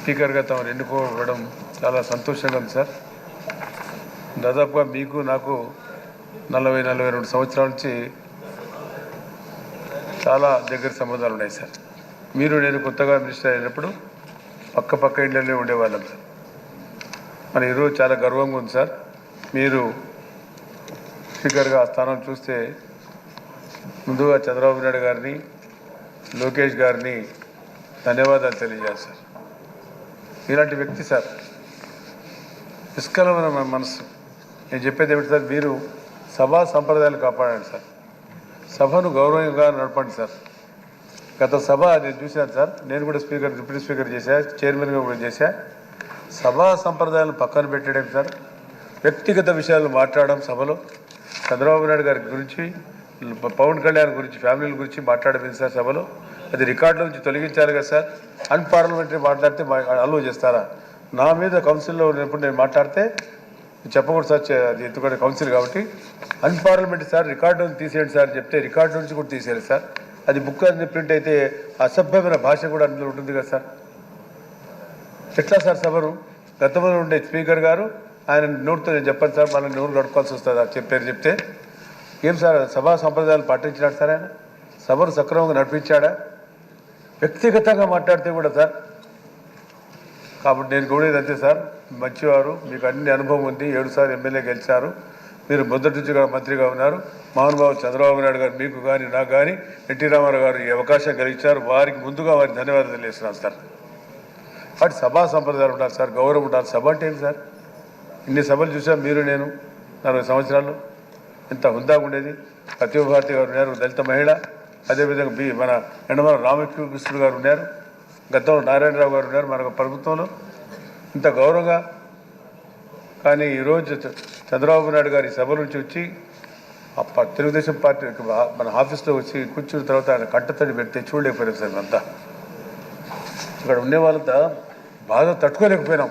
స్పీకర్గా తమరు ఎన్నుకోవడం చాలా సంతోషంగా ఉంది సార్. దాదాపుగా మీకు నాకు నలభై నలభై రెండు సంవత్సరాల నుంచి చాలా దగ్గర సంబంధాలు ఉన్నాయి సార్. మీరు నేను కొత్తగా మినిస్టర్ అయినప్పుడు పక్క పక్క ఇళ్ళలో ఉండేవాళ్ళం సార్. మన ఈరోజు చాలా గర్వంగా ఉంది సార్. మీరు స్పీకర్గా ఆ స్థానం చూస్తే ముందుగా చంద్రబాబు నాయుడు గారిని లోకేష్ గారిని ధన్యవాదాలు తెలియజేస్తారు మీలాంటి ఇలాంటి వ్యక్తి సార్. నిష్కలమైన మనసు. నేను చెప్పేది ఏమిటి సార్? మీరు సభా సంప్రదాయాలు కాపాడండి సార్. సభను గౌరవంగా నడపండి సార్. గత సభ నేను చూశాను సార్. నేను కూడా స్పీకర్ డిప్యూటీ స్పీకర్ చేశా చైర్మన్గా కూడా చేశా. సభా సంప్రదాయాలను పక్కన పెట్టడం సార్. వ్యక్తిగత విషయాలు మాట్లాడడం సభలో. చంద్రబాబు నాయుడు గారి గురించి పవన్ కళ్యాణ్ గురించి ఫ్యామిలీల గురించి మాట్లాడింది సార్ సభలో. అది రికార్డుల నుంచి తొలగించాలి కదా సార్. అన్పార్లమెంటరీ మాట్లాడితే అలో చేస్తారా? నా మీద కౌన్సిల్లో ఉన్నప్పుడు నేను మాట్లాడితే చెప్పకూడదు సార్ అది ఎందుకంటే కౌన్సిల్ కాబట్టి. అన్పార్లమెంటరీ సార్ రికార్డు నుంచి తీసేయండి సార్ చెప్తే రికార్డు నుంచి కూడా తీసేయాలి సార్. అది బుక్ అనేది ప్రింట్ అయితే అసభ్యమైన భాష కూడా అందులో ఉంటుంది కదా సార్. ఎట్లా సార్ సభను? గతంలో ఉండే స్పీకర్ గారు ఆయన నోటితో నేను చెప్పాను సార్ మళ్ళీ నోరు కడుక్కోవాల్సి వస్తుంది చెప్పారు చెప్తే. ఏం సార్ సభా సంప్రదాయాలు పాటించినాడు సార్ ఆయన? సభను సక్రమంగా నడిపించాడా? వ్యక్తిగతంగా మాట్లాడితే కూడా సార్. కాబట్టి నేను కూడా అంతే సార్. మంచివారు మీకు అన్ని అనుభవం ఉంది. ఏడుసార్లు ఎమ్మెల్యే గెలిచారు. మీరు మొదటి నుంచి కూడా మంత్రిగా ఉన్నారు. మహానుభావు చంద్రబాబు నాయుడు గారు మీకు కానీ నాకు కానీ ఎన్టీ రామారావు గారు ఈ అవకాశం కలిగించారు వారికి ముందుగా వారికి ధన్యవాదాలు తెలియజేస్తున్నాను సార్. వాటి సభా సంప్రదాయాలు ఉండాలి సార్. గౌరవం ఉండాలి. సభ అంటే ఏంటి సార్? ఇన్ని సభలు చూసాం మీరు నేను నలభై సంవత్సరాలు. ఎంత హుందాగా ఉండేది. ప్రతిభారతి గారు ఉన్నారు దళిత మహిళ. అదేవిధంగా బి మన ఎండమల రామకృష్ణుడు గారు ఉన్నారు. గతంలో నారాయణరావు గారు ఉన్నారు మన ప్రభుత్వంలో. ఇంత గౌరవంగా. కానీ ఈరోజు చంద్రబాబు నాయుడు గారి సభ నుంచి వచ్చి ఆ ప- తెలుగుదేశం పార్టీ మన ఆఫీస్లో వచ్చి కూర్చున్న తర్వాత ఆయన కంటతడి పెడితే చూడలేకపోయాం సార్ మేమంతా. ఇక్కడ ఉండే వాళ్ళంతా బాధ తట్టుకోలేకపోయినాం.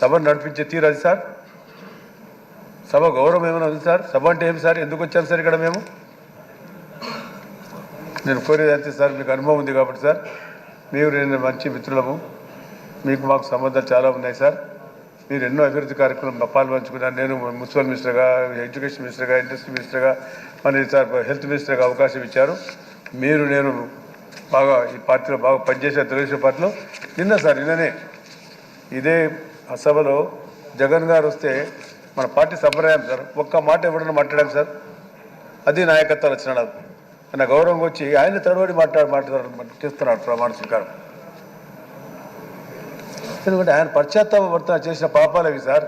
సభను నడిపించే తీరాది అది సార్. సభ గౌరవం ఏమైనా ఉంది సార్? సభ అంటే ఏమి సార్? ఎందుకు వచ్చాం సార్ ఇక్కడ మేము? నేను కోరేది అంతే సార్ మీకు అనుభవం ఉంది కాబట్టి సార్. మీరు నేను మంచి మిత్రులము. మీకు మాకు సంబంధాలు చాలా ఉన్నాయి సార్. మీరు ఎన్నో అభివృద్ధి కార్యక్రమం పాల్పంచుకున్నారు నేను మున్సిపల్ మినిస్టర్గా ఎడ్యుకేషన్ మినిస్టర్గా ఇండస్ట్రీ మినిస్టర్గా మరి సార్ హెల్త్ మినిస్టర్గా అవకాశం ఇచ్చారు. మీరు నేను బాగా ఈ పార్టీలో బాగా పనిచేసే తెలుగుదేశం పార్టీలో నిన్న సార్ నిన్ననే ఇదే ఆ సభలో జగన్ గారు వస్తే మన పార్టీ సంప్రదాయం సార్. ఒక్క మాట ఎవడన్నా మాట్లాడాం సార్? అది నాయకత్వాలు వచ్చిన ఆయన గౌరవం వచ్చి ఆయన తడబడి మాట్లాడు మాట్లాడు చేస్తున్నాడు ప్రమాణ స్వీకారం. ఎందుకంటే ఆయన పశ్చాత్తాపడుతున్న చేసిన పాపాలు అవి సార్.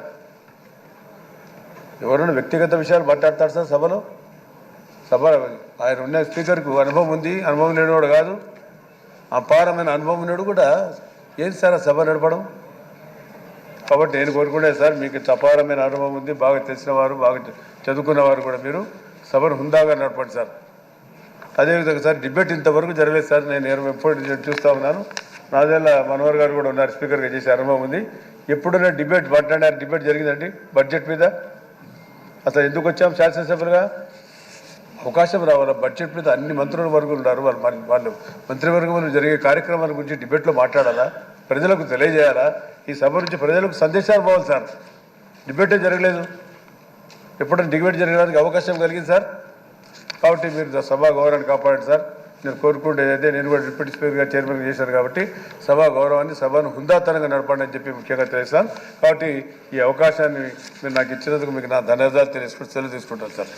ఎవరైనా వ్యక్తిగత విషయాలు మాట్లాడతారు సార్ సభలో? సభ ఆయన ఉన్న స్పీకర్కు అనుభవం ఉంది అనుభవం లేనివాడు కాదు. అపారమైన అనుభవం ఉన్నాడు కూడా ఏంటి సార్ ఆ సభ నడపడం కాబట్టి నేను కోరుకునే సార్ మీకు తపారమైన అనుభవం ఉంది బాగా తెలిసిన వారు బాగా చదువుకున్నవారు కూడా మీరు సభను హుందాగా నడపండి సార్. అదేవిధంగా సార్ డిబేట్ ఇంతవరకు జరగలేదు సార్ నేను నేను ఎప్పుడు చూస్తూ ఉన్నాను. నాదేళ్ళ మనోహర్ గారు కూడా ఉన్నారు స్పీకర్గా చేసే అనుభవం ఉంది. ఎప్పుడైనా డిబేట్ మాట్లాడారు డిబేట్ జరిగిందండి? బడ్జెట్ మీద? అసలు ఎందుకు వచ్చాం శాసనసభ్యులుగా అవకాశం రావాలి? బడ్జెట్ మీద అన్ని మంత్రుల వర్గం ఉన్నారు వాళ్ళు వాళ్ళు మంత్రివర్గంలో జరిగే కార్యక్రమాల గురించి డిబేట్లో మాట్లాడాలా? ప్రజలకు తెలియజేయాలా? ఈ సభ నుంచి ప్రజలకు సందేశాలు పోవాలి సార్. డిబేటే జరగలేదు. ఎప్పుడైనా డిబేట్ జరగడానికి అవకాశం కలిగింది సార్. కాబట్టి మీరు సభా గౌరవాన్ని కాపాడండి సార్. నేను కోరుకుంటే అయితే నేను కూడా డిప్యూటీ స్పీకర్గా చైర్మన్గా చేశాను కాబట్టి సభా గౌరవాన్ని సభను హుందాతనంగా నడపండి అని చెప్పి ముఖ్యంగా తెలుస్తాను కాబట్టి ఈ అవకాశాన్ని మీరు నాకు ఇచ్చినందుకు మీకు నా ధన్యవాదాలు తెలియజేసుకుంటూ సెలవు తీసుకుంటాను సార్.